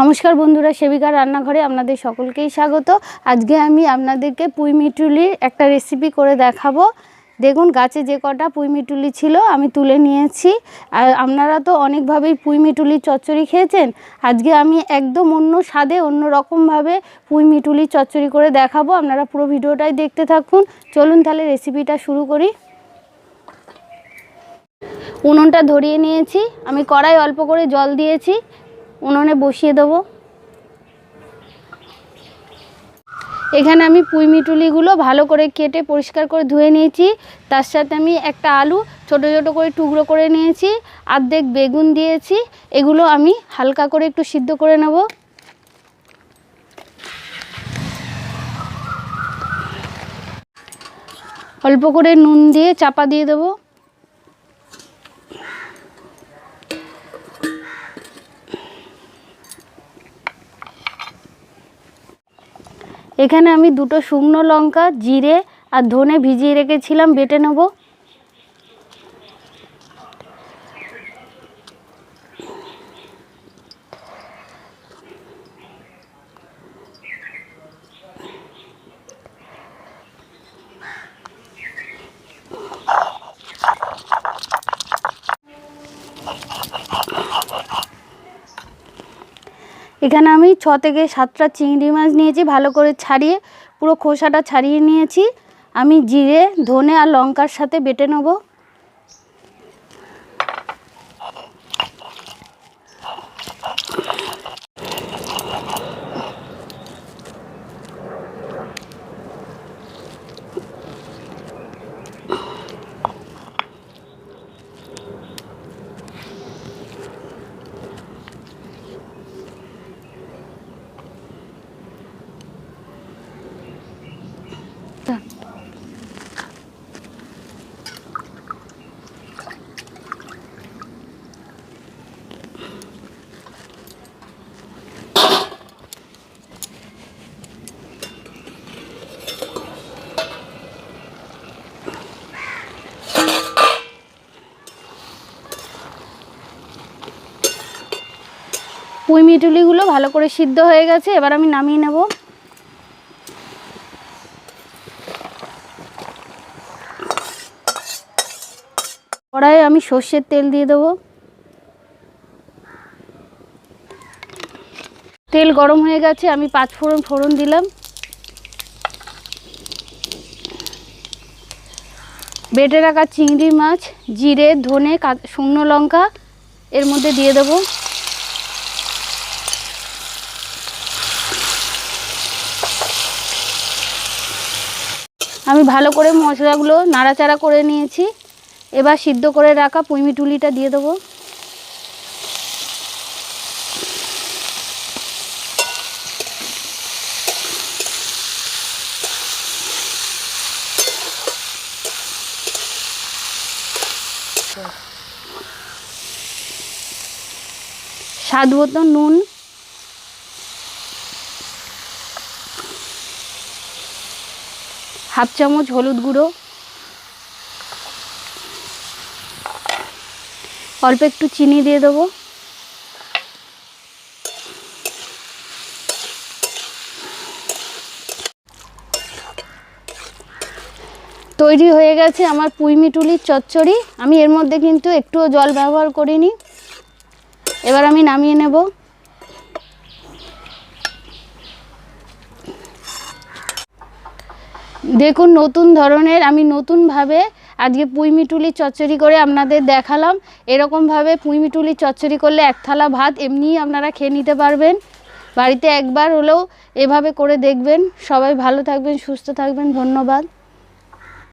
নমস্কার বন্ধুরা সেবিকা রান্নাঘরে আপনাদের সকলকেই স্বাগত। আজকে আমি আপনাদেরকে পুঁই মিটুলির একটা রেসিপি করে দেখাবো। দেখুন, গাছে যে কটা পুঁই মিটুলি ছিল, আমি তুলে নিয়েছি। আর আপনারা তো অনেকভাবেই পুঁই মিটুলির চচ্চড়ি খেয়েছেন। আজকে আমি একদম অন্য স্বাদে, অন্য রকমভাবে পুঁই মিটুলির চচ্চড়ি করে দেখাবো। আপনারা পুরো ভিডিওটাই দেখতে থাকুন। চলুন তাহলে রেসিপিটা শুরু করি। উনুনটা ধরিয়ে নিয়েছি। আমি কড়াই অল্প করে জল দিয়েছি। উনুনে বসিয়ে দেবো। এখানে আমি পুঁই মিটুলিগুলো ভালো করে কেটে পরিষ্কার করে ধুয়ে নিয়েছি। তার সাথে আমি একটা আলু ছোট ছোট করে টুকরো করে নিয়েছি, আর্ধেক বেগুন দিয়েছি, এগুলো আমি হালকা করে একটু সিদ্ধ করে নেব। অল্প করে নুন দিয়ে চাপা দিয়ে দেবো। এখানে আমি দুটো শুকনো লঙ্কা জিরে আর ধনে ভিজিয়ে রেখেছিলাম বেটে নেব। এখানে আমি ছ থেকে সাতটা চিংড়ি মাছ নিয়েছি, ভালো করে ছাড়িয়ে, পুরো খোসাটা ছাড়িয়ে নিয়েছি। আমি জিরে, ধনে আর লঙ্কার সাথে বেটে নেব। পুঁই মিটুলিগুলো ভালো করে সিদ্ধ হয়ে গেছে, এবার আমি নামিয়ে নেব। কড়াইয়ে আমি সর্ষের তেল দিয়ে দেবো। তেল গরম হয়ে গেছে, আমি পাঁচ ফোড়ন ফোড়ন দিলাম। বেটে রাখা চিংড়ি মাছ, জিরে, ধনে শুকনো লঙ্কা এর মধ্যে দিয়ে দেবো। আমি ভালো করে মশলাগুলো নাড়াচাড়া করে নিয়েছি। এবার সিদ্ধ করে রাখা পুঁইমিটুলিটা দিয়ে দেবো। স্বাদ নুন হাফ চামচ হলুদ গুঁড়ো। অল্প একটু চিনি দিয়ে দেবো। তৈরি হয়ে গেছে আমার পুঁই মিটুলির চচ্চড়ি। আমি এর মধ্যে কিন্তু একটুও জল ব্যবহার করিনি। এবার আমি নামিয়ে নেব। দেখুন, নতুন ধরনের, আমি নতুনভাবে আজকে পুঁইমিটুলি চচ্চড়ি করে আপনাদের দেখালাম। এরকমভাবে পুঁইমিটুলি চচ্চড়ি করলে এক থালা ভাত এমনিই আপনারা খেয়ে নিতে পারবেন। বাড়িতে একবার হলেও এভাবে করে দেখবেন। সবাই ভালো থাকবেন, সুস্থ থাকবেন, ধন্যবাদ।